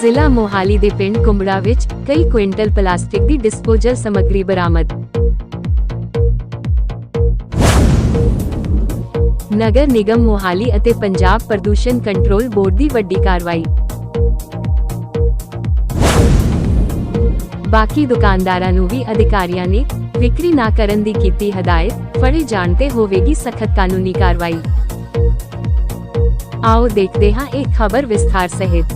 ਜ਼ਿਲ੍ਹਾ ਮੋਹਾਲੀ ਦੇ ਪਿੰਡ ਕੁੰਬੜਾ ਵਿੱਚ ਕਈ ਕੁਇੰਟਲ ਪਲਾਸਟਿਕ ਦੀ ਡਿਸਪੋਜ਼ਲ ਸਮੱਗਰੀ ਬਰਾਮਦ। ਨਗਰ ਨਿਗਮ ਮੋਹਾਲੀ ਅਤੇ ਪੰਜਾਬ ਪ੍ਰਦੂਸ਼ਣ ਕੰਟਰੋਲ ਬੋਰਡ ਦੀ ਵੱਡੀ ਕਾਰਵਾਈ। ਬਾਕੀ ਦੁਕਾਨਦਾਰਾਂ ਨੂੰ ਵੀ ਅਧਿਕਾਰੀਆਂ ਨੇ ਵਿਕਰੀ ਨਾ ਕਰਨ ਦੀ ਕੀਤੀ ਹਦਾਇਤ, ਫੜੇ ਜਾਣ ਤੇ ਹੋਵੇਗੀ ਸਖਤ ਕਾਨੂੰਨੀ ਕਾਰਵਾਈ। ਆਓ ਦੇਖਦੇ ਹਾਂ ਇਹ ਖਬਰ ਵਿਸਥਾਰ ਸਹਿਤ।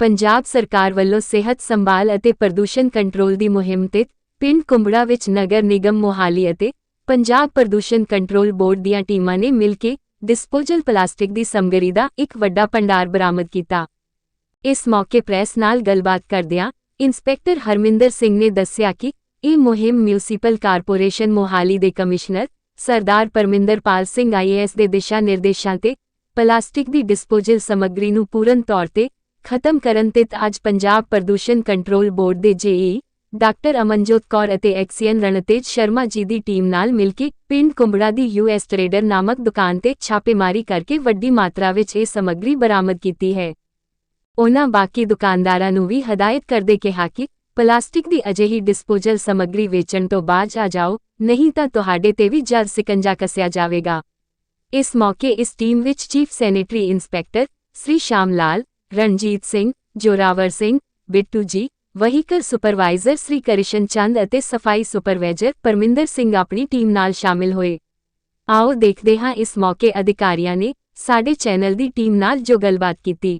ਪੰਜਾਬ ਸਰਕਾਰ ਵੱਲੋਂ ਸਿਹਤ ਸੰਭਾਲ ਅਤੇ ਪ੍ਰਦੂਸ਼ਣ ਕੰਟਰੋਲ ਦੀ ਮੁਹਿੰਮ ਤੇ ਪਿੰਡ ਕੁੰਬੜਾ ਵਿੱਚ ਨਗਰ ਨਿਗਮ ਮੋਹਾਲੀ ਅਤੇ ਪੰਜਾਬ ਪ੍ਰਦੂਸ਼ਣ ਕੰਟਰੋਲ ਬੋਰਡ ਦੀਆਂ ਟੀਮਾਂ ਨੇ ਮਿਲ ਕੇ ਡਿਸਪੋਜ਼ਲ ਪਲਾਸਟਿਕ ਦੀ ਸਮਗਰੀ ਦਾ ਇੱਕ ਵੱਡਾ ਭੰਡਾਰ ਬਰਾਮਦ ਕੀਤਾ। ਇਸ ਮੌਕੇ ਪ੍ਰੈਸ ਨਾਲ ਗੱਲਬਾਤ ਕਰਦਿਆਂ ਇੰਸਪੈਕਟਰ ਹਰਮਿੰਦਰ ਸਿੰਘ ਨੇ ਦੱਸਿਆ ਕਿ ਇਹ ਮੁਹਿੰਮ ਮਿਊਨਿਸਪਲ ਕਾਰਪੋਰੇਸ਼ਨ ਮੋਹਾਲੀ ਦੇ ਕਮਿਸ਼ਨਰ ਸਰਦਾਰ ਪਰਮਿੰਦਰਪਾਲ ਸਿੰਘ ਆਈਏਐਸ ਦੇ ਦਿਸ਼ਾ ਨਿਰਦੇਸ਼ਾਂ ਤੇ ਪਲਾਸਟਿਕ ਦੀ ਡਿਸਪੋਜ਼ਲ ਸਮੱਗਰੀ ਨੂੰ ਪੂਰਨ ਤੌਰ ਤੇ ਖਤਮ ਕਰਨ ਤੇ ਅੱਜ ਪੰਜਾਬ ਪ੍ਰਦੂਸ਼ਣ ਕੰਟਰੋਲ ਬੋਰਡ ਦੇ ਜੇਈ, ਡਾਕਟਰ ਅਮਨਜੋਤ ਕੌਰ ਅਤੇ ਐਕਸੀਐਨ ਰਣਤੇਜ ਸ਼ਰਮਾ ਜੀ ਦੀ ਟੀਮ ਨਾਲ ਮਿਲ ਕੇ ਪਿੰਡ ਕੁੰਬੜਾ ਦੀ ਯੂਐਸ ਟਰੇਡਰ ਨਾਮਕ ਦੁਕਾਨ ਤੇ ਛਾਪੇਮਾਰੀ ਕਰਕੇ ਵੱਡੀ ਮਾਤਰਾ ਵਿੱਚ ਇਹ ਸਮੱਗਰੀ ਬਰਾਮਦ ਕੀਤੀ ਹੈ। ਉਹਨਾਂ ਬਾਕੀ ਦੁਕਾਨਦਾਰਾਂ ਨੂੰ ਵੀ ਹਦਾਇਤ ਕਰਦੇ ਕਿਹਾ ਕਿ ਪਲਾਸਟਿਕ ਦੀ ਅਜਿਹੀ ਡਿਸਪੋਜ਼ਲ ਸਮੱਗਰੀ ਵੇਚਣ ਤੋਂ ਬਾਅਦ ਆ ਜਾਓ, ਨਹੀਂ ਤਾਂ ਤੁਹਾਡੇ ਤੇ ਵੀ ਜਲ ਸਿਕੰਜਾ ਕੱਸਿਆ ਜਾਵੇਗਾ। ਇਸ ਮੌਕੇ ਇਸ ਟੀਮ ਵਿੱਚ ਚੀਫ ਸੈਨੇਟਰੀ ਇੰਸਪੈਕਟਰ ਸ੍ਰੀ ਸ਼ਾਮ ਲਾਲ ਰਣਜੀਤ ਸਿੰਘ ਜੋਰਾਵਰ ਸਿੰਘ ਬਿੱਟੂ ਜੀ ਵਹੀਕਲ ਸੁਪਰਵਾਈਜ਼ਰ ਸ੍ਰੀ ਕਰਿਸ਼ਨ ਚੰਦ ਅਤੇ ਸਫ਼ਾਈ ਸੁਪਰਵਾਈਜ਼ਰ ਪਰਮਿੰਦਰ ਸਿੰਘ ਆਪਣੀ ਟੀਮ ਨਾਲ ਸ਼ਾਮਿਲ ਹੋਏ। ਆਓ ਦੇਖਦੇ ਹਾਂ ਇਸ ਮੌਕੇ ਅਧਿਕਾਰੀਆਂ ਨੇ ਸਾਡੇ ਚੈਨਲ ਦੀ ਟੀਮ ਨਾਲ ਜੋ ਗੱਲਬਾਤ ਕੀਤੀ।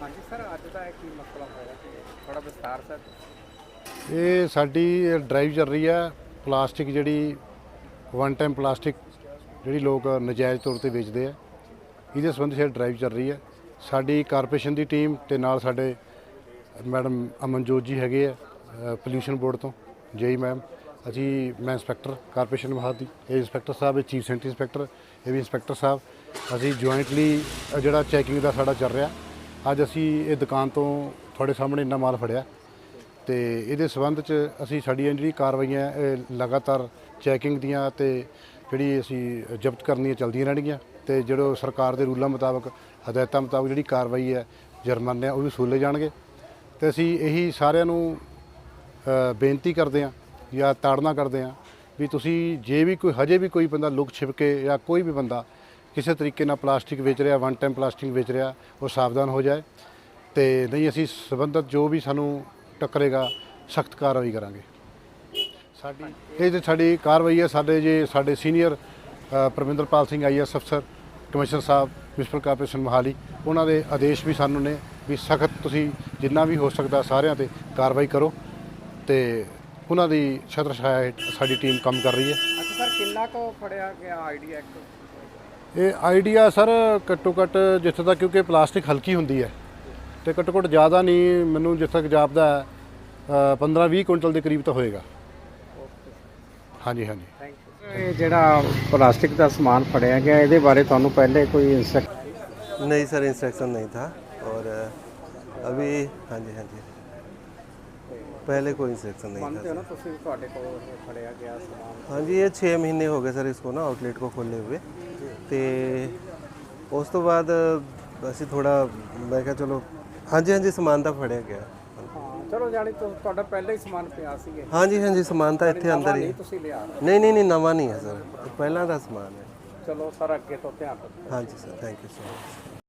ਹਾਂਜੀ ਸਰ ਅੱਜ ਦਾ ਇਹ ਕੀ ਮਸਲਾ ਹੋਇਆ ਕਿ ਥੋੜਾ ਵਿਸਤਾਰ ਸਰ। ਇਹ ਸਾਡੀ ਡਰਾਈਵ ਚੱਲ ਰਹੀ ਹੈ ਪਲਾਸਟਿਕ ਜਿਹੜੀ ਵਨ ਟਾਈਮ ਪਲਾਸਟਿਕ ਜਿਹੜੀ ਲੋਕ ਨਜਾਇਜ਼ ਤੌਰ ਤੇ ਵੇਚਦੇ ਆ, ਇਹਦੇ ਸੰਬੰਧ ਸਾਡੀ ਡਰਾਈਵ ਚੱਲ ਰਹੀ ਹੈ ਸਾਡੀ ਕਾਰਪੋਰੇਸ਼ਨ ਦੀ ਟੀਮ ਤੇ ਨਾਲ ਸਾਡੇ ਮੈਡਮ ਅਮਨਜੋਤ ਜੀ ਹੈਗੇ ਆ ਪੋਲਿਊਸ਼ਨ ਬੋਰਡ ਤੋਂ ਜੇਈ ਮੈਮ, ਅਸੀਂ ਮੈਂ ਇੰਸਪੈਕਟਰ ਕਾਰਪੋਰੇਸ਼ਨ ਮਹਾਦੀ ਇਹ ਇੰਸਪੈਕਟਰ ਸਾਹਿਬ, ਇਹ ਚੀਫ ਸੈਂਟਰੀ ਇੰਸਪੈਕਟਰ ਇਹ ਵੀ ਇੰਸਪੈਕਟਰ ਸਾਹਿਬ। ਅਸੀਂ ਜੁਆਇੰਟਲੀ ਜਿਹੜਾ ਚੈਕਿੰਗ ਦਾ ਸਾਡਾ ਚੱਲ ਰਿਹਾ, ਅੱਜ ਅਸੀਂ ਇਹ ਦੁਕਾਨ ਤੋਂ ਤੁਹਾਡੇ ਸਾਹਮਣੇ ਇੰਨਾ ਮਾਲ ਫੜਿਆ। ਤੇ ਇਹਦੇ ਸਬੰਧ ਚ ਅਸੀਂ ਸਾਡੀਆਂ ਜਿਹੜੀ ਕਾਰਵਾਈਆਂ, ਇਹ ਲਗਾਤਾਰ ਚੈਕਿੰਗ ਦੀਆਂ ਤੇ ਜਿਹੜੀ ਅਸੀਂ ਜ਼ਬਤ ਕਰਨੀਆਂ ਚਲਦੀਆਂ ਰਹਿਣਗੀਆਂ ਤੇ ਜਿਹੜੋ ਸਰਕਾਰ ਦੇ ਰੂਲਾਂ ਮੁਤਾਬਕ, ਹਦਾਇਤਾਂ ਮੁਤਾਬਕ ਜਿਹੜੀ ਕਾਰਵਾਈ ਹੈ, ਜੁਰਮਾਨੇ ਆ, ਉਹ ਵੀ ਵਸੂਲੇ ਜਾਣਗੇ। ਤੇ ਅਸੀਂ ਇਹੀ ਸਾਰਿਆਂ ਨੂੰ ਬੇਨਤੀ ਕਰਦੇ ਹਾਂ ਜਾਂ ਤਾੜਨਾ ਕਰਦੇ ਹਾਂ ਵੀ ਤੁਸੀਂ ਜੇ ਵੀ ਕੋਈ, ਹਜੇ ਵੀ ਕੋਈ ਬੰਦਾ ਲੁਕ ਛਿਪ ਕੇ ਜਾਂ ਕੋਈ ਵੀ ਬੰਦਾ ਕਿਸੇ ਤਰੀਕੇ ਨਾਲ ਪਲਾਸਟਿਕ ਵੇਚ ਰਿਹਾ ਵਨ ਟਾਈਮ ਪਲਾਸਟਿਕ ਵੇਚ ਰਿਹਾ, ਉਹ ਸਾਵਧਾਨ ਹੋ ਜਾਏ ਤੇ ਨਹੀਂ, ਅਸੀਂ ਸੰਬੰਧਤ ਜੋ ਵੀ ਸਾਨੂੰ ਟੱਕਰੇਗਾ, ਸਖਤ ਕਾਰਵਾਈ ਕਰਾਂਗੇ। ਸਾਡੀ ਇਹ ਤੇ ਸਾਡੀ ਕਾਰਵਾਈ ਹੈ। ਸਾਡੇ ਜੇ ਸਾਡੇ ਸੀਨੀਅਰ ਪਰਮਿੰਦਰਪਾਲ ਸਿੰਘ ਆਈਐਸ ਅਫਸਰ ਕਮਿਸ਼ਨਰ ਸਾਹਿਬ ਮਿਊਨਿਸਪਲ ਕਾਰਪੋਰੇਸ਼ਨ ਮੋਹਾਲੀ ਉਹਨਾਂ ਦੇ ਆਦੇਸ਼ ਵੀ ਸਾਨੂੰ ਨੇ ਵੀ ਸਖਤ ਤੁਸੀਂ ਜਿੰਨਾ ਵੀ ਹੋ ਸਕਦਾ ਸਾਰਿਆਂ ਤੇ ਕਾਰਵਾਈ ਕਰੋ ਤੇ ਉਹਨਾਂ ਦੀ ਛਤਰ ਛਾਇਆ ਸਾਡੀ ਟੀਮ ਕੰਮ ਕਰ ਰਹੀ ਹੈ। ਅੱਛਾ ਸਰ ਕਿੰਨਾ ਕੁ ਫੜਿਆ ਗਿਆ ਆਈਡੀਆ ਇੱਕ? ਇਹ ਆਈਡੀਆ ਸਰ ਘੱਟੋ ਘੱਟ ਜਿੱਥੇ ਤੱਕ ਕਿਉਂਕਿ ਪਲਾਸਟਿਕ ਹਲਕੀ ਹੁੰਦੀ ਹੈ ਤੇ ਘੱਟੋ ਘੱਟ ਜ਼ਿਆਦਾ ਨਹੀਂ ਮੈਨੂੰ ਜਿੱਥੇ ਤੱਕ ਜਾਪਦਾ ਹੈ 15 20 ਕੁਇੰਟਲ ਦੇ ਕਰੀਬ ਤਾਂ ਹੋਏਗਾ। ਹਾਂਜੀ ਹਾਂਜੀ ਥੈਂਕ ਯੂ ਇਹ ਜਿਹੜਾ ਪਲਾਸਟਿਕ ਦਾ ਸਮਾਨ ਫੜਿਆ ਗਿਆ ਇਹਦੇ ਬਾਰੇ ਤੁਹਾਨੂੰ ਪਹਿਲੇ ਕੋਈ ਇਨਸਟਰਕ नहीं सर इंस्ट्रक्शन नहीं था और अभी हाँ जी हाँ जी पहले कोई इंस्ट्रक्शन नहीं ਮੰਨਦੇ ਹੋ था ਨਾ ਤੁਸੀਂ ਤੁਹਾਡੇ ਕੋਲ ਇਹ ਫੜਿਆ ਗਿਆ ਸਮਾਨ हाँ जी ये छः महीने हो गए सर इसको ना आउटलेट को खोले हुए ਤੇ ਉਸ ਤੋਂ ਬਾਅਦ ਅਸੀਂ ਥੋੜਾ ਮੈਂ ਕਿਹਾ ਚਲੋ ਹਾਂਜੀ ਹਾਂਜੀ ਸਮਾਨ ਤਾਂ ਫੜਿਆ ਗਿਆ ਹਾਂ ਚਲੋ ਤੁ- ਤੁਹਾਡਾ ਪਹਿਲਾਂ ਹੀ ਸਮਾਨ ਪਿਆ ਸੀਗੇ। ਹਾਂਜੀ ਹਾਂਜੀ ਸਮਾਨ ਤਾਂ ਇੱਥੇ ਅੰਦਰ ਹੀ ਨਹੀਂ ਤੁਸੀਂ ਲਿਆ। ਨਹੀਂ ਨਹੀਂ ਨਹੀਂ ਨਵਾਂ ਨਹੀਂ ਹੈ ਸਰ। ਪਹਿਲਾਂ ਦਾ ਸਮਾਨ ਹੈ। ਚਲੋ ਸਰ ਅੱਗੇ ਤੋਂ ਧਿਆਨ ਰੱਖੋ। ਹਾਂਜੀ sir thank you so much